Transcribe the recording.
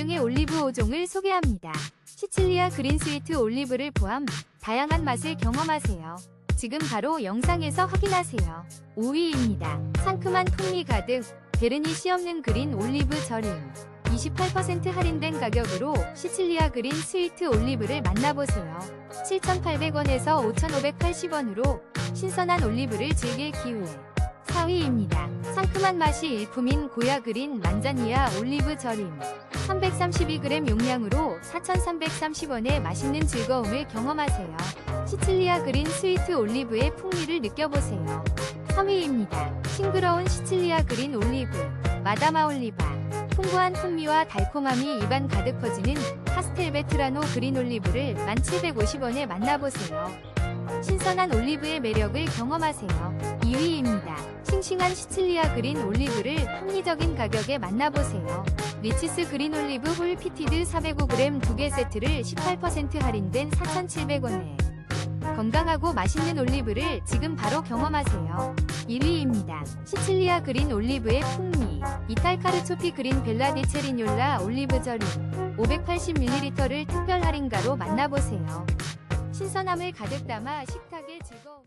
중에 올리브 5종을 소개합니다. 시칠리아 그린 스위트 올리브를 포함 다양한 맛을 경험하세요. 지금 바로 영상에서 확인하세요. 5위입니다. 상큼한 풍미 가득 베르니시 없는 그린 올리브 절임 28% 할인된 가격으로 시칠리아 그린 스위트 올리브를 만나보세요. 7,800원에서 5,580원으로 신선한 올리브를 즐길 기회. 4위입니다. 상큼한 맛이 일품인 고야 그린 만자니아 올리브 절임 332g 용량으로 4,330원의 맛있는 즐거움을 경험하세요. 시칠리아 그린 스위트 올리브의 풍미를 느껴보세요. 3위입니다. 싱그러운 시칠리아 그린 올리브 마다마 올리바 풍부한 풍미와 달콤함이 입안 가득 퍼지는 파스텔 베트라노 그린 올리브를 1,750원에 만나보세요. 신선한 올리브의 매력을 경험하세요. 2위입니다. 싱싱한 시칠리아 그린 올리브를 합리적인 가격에 만나보세요. 리치스 그린 올리브 홀 피티드 405g 두개 세트를 18% 할인된 4,700원에 건강하고 맛있는 올리브를 지금 바로 경험하세요. 1위입니다. 시칠리아 그린 올리브의 풍미 이탈카르초피 그린 벨라디 체리뇰라 올리브 절임 580ml를 특별 할인가로 만나보세요. 신선함을 가득 담아 식탁의 즐거움